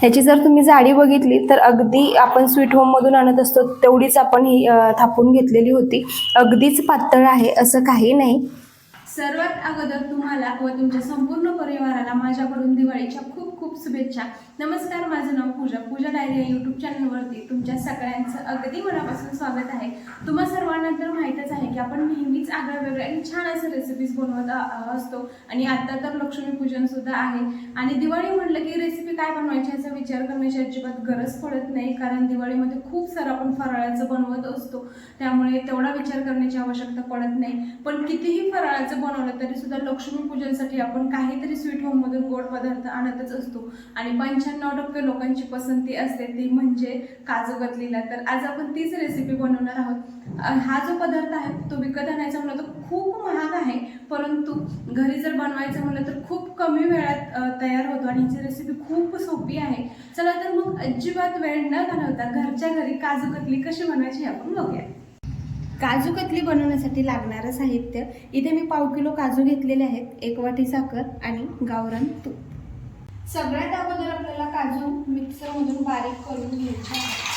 ह्याची जर तुम्ही जाडी बघितली तर अगदी आपण स्वीट होममधून आणत असतो तेवढीच आपण ही थापून घेतलेली होती. अगदीच पातळ आहे असं काही नाही. सर्वात अगोदर तुम्हाला व तुमच्या संपूर्ण परिवाराला माझ्याकडून दिवाळीच्या खूप खूप शुभेच्छा. नमस्कार माझं नाव पूजा. पूजा डायरी या यूट्यूब चॅनलवरती तुमच्या सगळ्यांचं अगदी मनापासून स्वागत आहे. तुम्हा सर्वांना तर माहीतच आहे की आपण नेहमीच आगळ्या वेगळ्या आणि छान असे रेसिपीज बनवत असतो. आणि आता तर लक्ष्मीपूजन सुद्धा आहे. आणि दिवाळी म्हटलं की रेसिपी काय बनवायची याचा विचार करण्याची अजिबात गरज पडत नाही कारण दिवाळीमध्ये खूप सारं आपण फराळाचं बनवत असतो. त्यामुळे तेवढा विचार करण्याची आवश्यकता पडत नाही. पण कितीही फराळाचं बनवलं तरी सुद्धा लक्ष्मीपूजनसाठी आपण काहीतरी स्वीट होममधून गोड पदार्थ आणतच असतो. आणि पंच्याण्णव टक्के लोकांची पसंती असते ती म्हणजे काजू कतलीला. तर आज आपण तीच रेसिपी बनवणार आहोत. हा जो पदार्थ आहे तो विकत आणायचा म्हणलं तर खूप महाग आहे. परंतु घरी जर बनवायचं म्हणलं तर खूप कमी वेळात तयार होतो आणि हिची रेसिपी खूप सोपी आहे. चला तर मग अजिबात वेळ न घालवता घरच्या घरी काजू कतली कशी बनवायची आपण बघूया. काजू कतली बनवण्यासाठी लागणारं साहित्य. इथे मी पाव किलो काजू घेतलेले आहेत एक वाटी साखर आणि गावरान तूप. सगळ्यात अगोदर आपल्याला काजू मिक्सरमधून बारीक करून घ्यायचे आहेत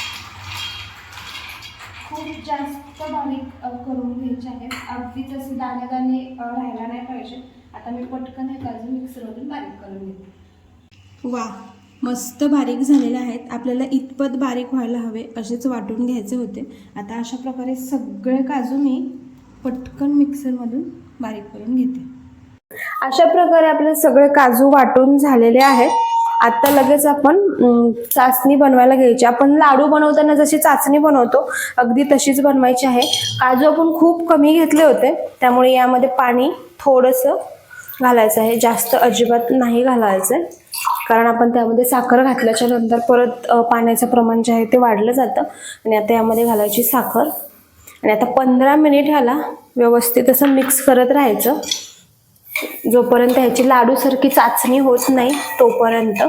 खूप जास्त बारीक करून घ्यायचे आहेत अगदीच असे दाणे दाणे राहायला नाही पाहिजे. आता मी पटकन हे काजू मिक्सरमधून बारीक करून घेते. वा मस्त बारीक झालेले आहेत. आपल्याला इतपत बारीक व्हायला हवे असेच वाटून घ्यायचे होते. आता अशा प्रकारे सगळे काजू मी पटकन मिक्सरमधून बारीक करून घेते. अशा प्रकारे आपले सगळे काजू वाटून झालेले आहेत. आता लगेच आपण चाचणी बनवायला घ्यायची. आपण लाडू बनवताना जशी चाचणी बनवतो अगदी तशीच बनवायची आहे. काजू आपण खूप कमी घेतले होते. त्यामुळे यामध्ये पाणी थोडंसं घालायचं आहे. जास्त अजिबात नाही घालायचं आहे कारण आपण त्यामध्ये साखर घातल्याच्या नंतर परत पाण्याचं प्रमाण जे आहे ते वाढलं जातं. आणि आता यामध्ये घालायची साखर. आणि आता पंधरा मिनिट ह्याला व्यवस्थित असं मिक्स करत राहायचं. जोपर्यंत ह्याची लाडूसारखी चाचणी होत नाही तोपर्यंत.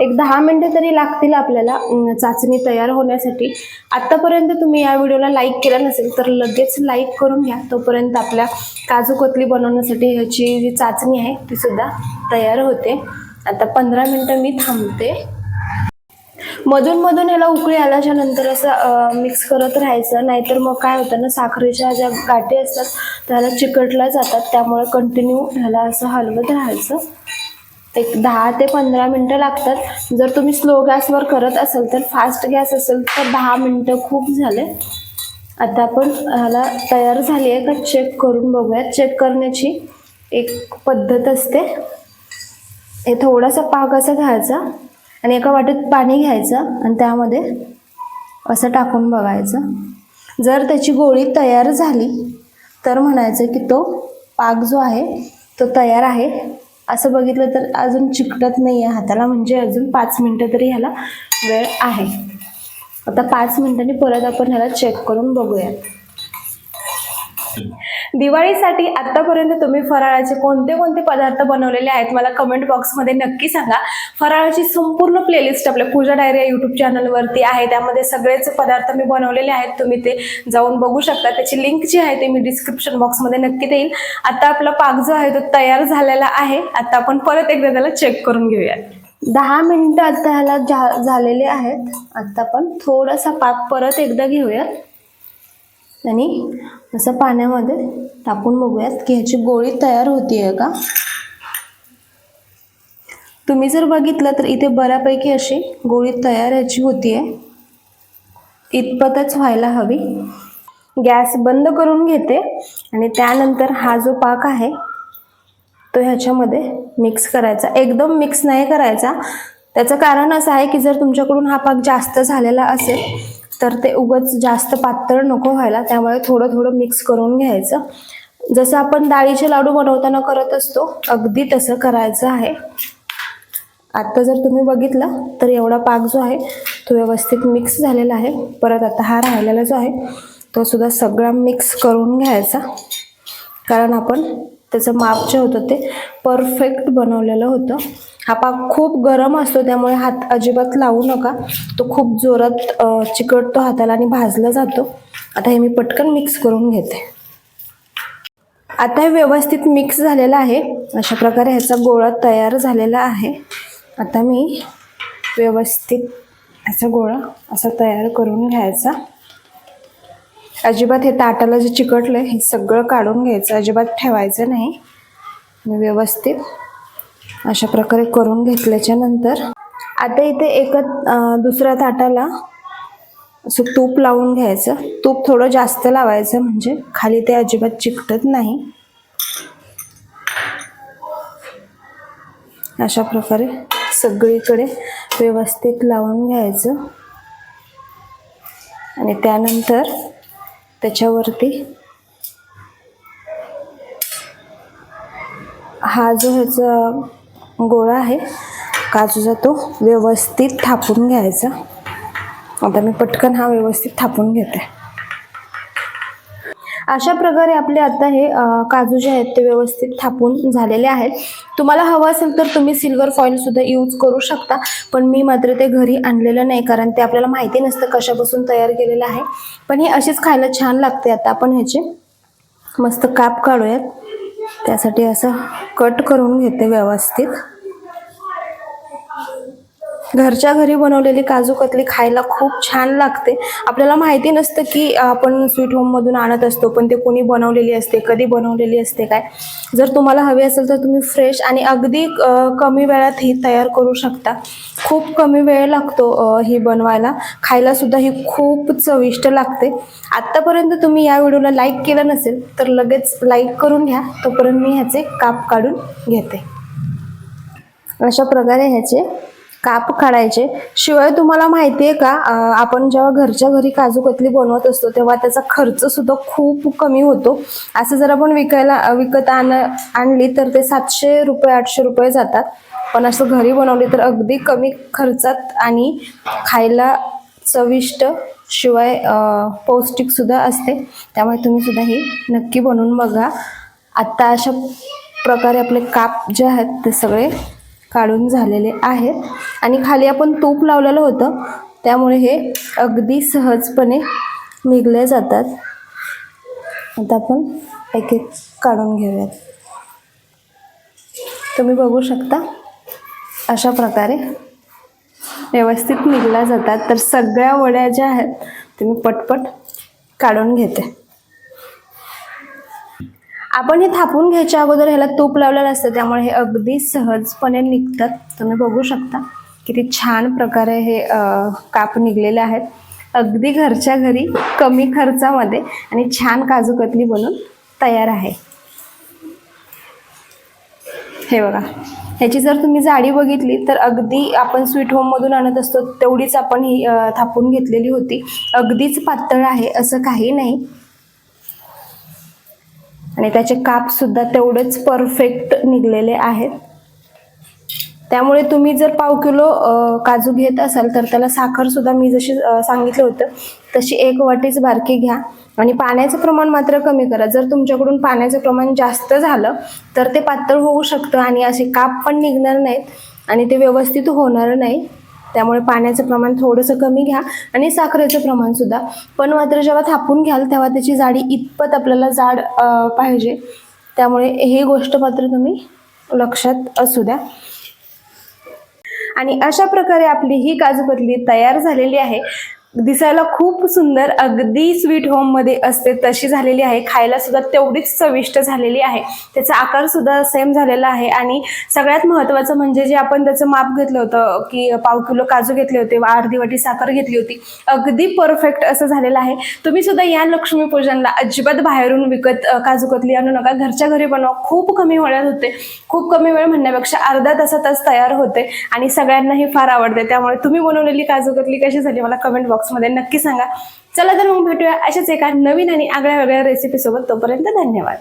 एक दहा मिनटं तरी लागतील आपल्याला चाचणी तयार होण्यासाठी. आत्तापर्यंत तुम्ही या व्हिडिओला लाईक केला नसेल तर लगेच लाईक करून घ्या. तोपर्यंत आपल्या काजूकतली बनवण्यासाठी ह्याची जी चाचणी आहे ती सुद्धा तयार होते. आता पंधरा मिनटं मी थांबते. मधून मधून याला उकळी आल्याच्यानंतर असं मिक्स करत राहायचं. नाहीतर मग काय होतं ना साखरेच्या ज्या गाठी असतात त्याला चिकटल्या जातात. त्यामुळे कंटिन्यू ह्याला असं हलवत राहायचं. एक दहा ते पंधरा मिनटं लागतात. जर तुम्ही स्लो गॅसवर करत असाल तर फास्ट गॅस असेल तर दहा मिनटं खूप झाले. आता आपण ह्याला तयार झाली आहे का? चेक करून बघूया चेक करण्याची एक पद्धत असते. हे थोडासा पाक असा घ्यायचा आणि एका वाटेत पाणी घ्यायचं आणि त्यामध्ये असं टाकून बघायचं. जर त्याची गोळी तयार झाली तर म्हणायचं की तो पाक जो आहे तो तयार आहे. असं बघितलं तर अजून चिकटत नाही आहे हाताला म्हणजे अजून पाच मिनटं तरी ह्याला वेळ आहे. आता पाच मिनिटांनी परत आपण ह्याला चेक करून बघूयात. दिवाळीसाठी आतापर्यंत तुम्ही फराळाचे कोणते कोणते पदार्थ बनवलेले आहेत मला कमेंट बॉक्समध्ये नक्की सांगा. फराळाची संपूर्ण प्लेलिस्ट आपल्या पूजा डायरी या यूट्यूब चॅनलवरती आहे. त्यामध्ये सगळेच पदार्थ मी बनवलेले आहेत. तुम्ही ते जाऊन बघू शकता. त्याची लिंक जी आहे ते मी डिस्क्रिप्शन बॉक्समध्ये नक्की देईन. आता आपला पाक जो आहे तो तयार झालेला आहे. आता आपण परत एकदा त्याला चेक करून घेऊया दहा मिनिटं आता ह्याला झालेले आहेत. आता आपण थोडासा पाक परत एकदा घेऊयात. आणि असं पाण्यामध्ये टाकून बघूयात की ह्याची गोळी तयार होतीये का? तुम्ही जर बघितलं तर इथे बऱ्यापैकी अशी गोळी तयार ह्याची होती आहे इतपतच व्हायला हवी. गॅस बंद करून घेते आणि त्यानंतर हा जो पाक आहे तो ह्याच्यामध्ये मिक्स करायचा. एकदम मिक्स नाही करायचा. त्याचं कारण असं आहे की जर तुमच्याकडून हा पाक जास्त झालेला असेल तर ते उगच जास्त पातळ नको व्हायला त्यामुळे थोडं थोडं मिक्स करून घ्यायचं. जसं आपण डाळीचे लाडू बनवताना करत असतो अगदी तसं करायचं आहे. आत्ता जर तुम्ही बघितलं तर एवढा पाक जो आहे तो व्यवस्थित मिक्स झालेला आहे. परत आता हा राहिलेला जो आहे तो सुद्धा सगळा मिक्स करून घ्यायचा. कारण आपण त्याचं माप जे होतं ते परफेक्ट बनवलेलं होतं. हा पाक खूप गरम असतो त्यामुळे हात अजिबात लावू नका. तो खूप जोरात चिकटतो हाताला आणि भाजला जातो. आता हे मी पटकन मिक्स करून घेते. आता हे व्यवस्थित मिक्स झालेलं आहे. अशा प्रकारे ह्याचा गोळा तयार झालेला आहे. आता मी व्यवस्थित ह्याचा गोळा असा तयार करून घ्यायचा. अजिबात हे ताटाला जे चिकटलं आहे हे सगळं काढून घ्यायचं. अजिबात ठेवायचं नाही. व्यवस्थित अशा प्रकारे करून घेतल्याच्या नंतर आता इथे एका दुसऱ्या ताटाला असं तूप लावून घ्यायचं. तूप थोडं जास्त लावायचं म्हणजे खाली ते अजिबात चिकटत नाही. अशा प्रकारे सगळीकडे व्यवस्थित लावून घ्यायचं. आणि त्यानंतर त्याच्यावरती हा जो ह्याचा गोळा आहे. काजूचा तो व्यवस्थित थापून घ्यायचा. आता मी पटकन हा व्यवस्थित थापून घेते. अशा प्रकारे आपले आता हे काजू जे आहेत ते व्यवस्थित थापून झालेले आहेत. तुम्हाला हवं असेल तर तुम्ही सिल्वर फॉईलसुद्धा यूज करू शकता पण मी मात्र ते घरी आणलेलं नाही कारण ते आपल्याला माहिती नसतं कशापासून तयार केलेलं आहे. पण हे अशीच खायला छान लागते. आता आपण ह्याचे मस्त काप काढूयात. त्यासाठी असं कट करून घेते व्यवस्थित. घरच्या घरी बनवलेली काजू कतली खायला खूप छान लागते. आपल्याला माहिती नसतं की आपण स्वीट होममधून आणत असतो पण ते कोणी बनवलेली असते कधी बनवलेली असते काय? जर तुम्हाला हवी असेल तर तुम्ही फ्रेश आणि अगदी कमी वेळात ही तयार करू शकता. खूप कमी वेळ लागतो ही बनवायला. खायला सुद्धा ही खूप चविष्ट लागते. आत्तापर्यंत तुम्ही या व्हिडिओला लाईक केलं नसेल तर लगेच लाईक करून घ्या. तोपर्यंत मी ह्याचे काप काढून घेते. अशा प्रकारे ह्याचे काप काढायचे. शिवाय तुम्हाला माहिती आहे का आपण जेव्हा घरच्या घरी काजू कतली बनवत असतो तेव्हा त्याचा खर्च सुद्धा खूप कमी होतो. असं जर आपण विकायला विकत आण आणली तर ते सातशे रुपये आठशे रुपये जातात. पण असं घरी बनवली तर अगदी कमी खर्चात आणि खायला चविष्ट शिवाय पौष्टिकसुद्धा पौष्टिक सुद्धा असते. त्यामुळे तुम्ही सुद्धा ही नक्की बनवून बघा. आत्ता अशा प्रकारे आपले काप जे आहेत ते सगळे काढून झालेले आहेत. आणि खाली आपण तूप लावलेलं होतं. त्यामुळे हे अगदी सहजपणे निघले जातात. आता आपण एक एक काढून घेऊयात. तुम्ही बघू शकता अशा प्रकारे व्यवस्थित निघल्या जातात. तर सगळ्या वड्या ज्या आहेत ते मी पटपट काढून घेते. आपण हे थापून घ्यायच्या अगोदर ह्याला तूप लावलेलं असतं त्यामुळे हे अगदी सहजपणे निघतात. तुम्ही बघू शकता किती छान प्रकारे हे काप निघलेले आहेत. अगदी घरच्या घरी कमी खर्चामध्ये आणि छान काजू कतली बनून तयार आहे. हे बघा ह्याची जर तुम्ही जाडी बघितली तर अगदी आपण स्वीट होममधून आणत असतो तेवढीच आपण ही थापून घेतलेली होती. अगदीच पातळ आहे असं काही नाही. आणि त्याचे काप सुद्धा तेवढेच परफेक्ट निघलेले आहेत. त्यामुळे तुम्ही जर पाव किलो काजू घेत असाल तर त्याला साखर सुद्धा मी जशी सांगितलं होतं तशी एक वाटीच बारकी घ्या. आणि पाण्याचं प्रमाण मात्र कमी करा. जर तुमच्याकडून पाण्याचं प्रमाण जास्त झालं तर ते पातळ होऊ शकतं आणि असे काप पण निघणार नाहीत आणि ते व्यवस्थित होणार नाही. त्यामुळे पाण्याचं प्रमाण थोडंसं कमी घ्या आणि साखरेचं प्रमाण सुद्धा. पण मात्र जेव्हा थापून घ्याल तेव्हा त्याची जाडी इतपत आपल्याला जाड पाहिजे. त्यामुळे ही गोष्ट मात्र तुम्ही लक्षात असू द्या. आणि अशा प्रकारे आपली ही काजू कतली तयार झालेली आहे. दिसायला खूप सुंदर अगदी स्वीट होममध्ये असते. तशी झालेली आहे. खायला सुद्धा तेवढीच चविष्ट झालेली आहे. त्याचा आकार सुद्धा सेम झालेला आहे. आणि सगळ्यात महत्त्वाचं म्हणजे जे आपण त्याचं माप घेतलं होतं की पाव किलो काजू घेतले होते वा अर्धी वाटी साखर घेतली होती अगदी परफेक्ट असं झालेलं आहे. तुम्ही सुद्धा या लक्ष्मीपूजनला अजिबात बाहेरून विकत काजू कतली आणू नका. घरच्या घरी बनवा. खूप कमी वेळात होते. खूप कमी वेळ म्हणण्यापेक्षा अर्धा तासातच तयार होते. आणि सगळ्यांनाही फार आवडते. त्यामुळे तुम्ही बनवलेली काजू कतली कशी झाली? मला कमेंट बॉक्समध्ये नक्की सांगा. चला तर मग भेटूया अशाच एका नवीन आणि आगळ्या वेगळ्या रेसिपीसोबत तोपर्यंत धन्यवाद.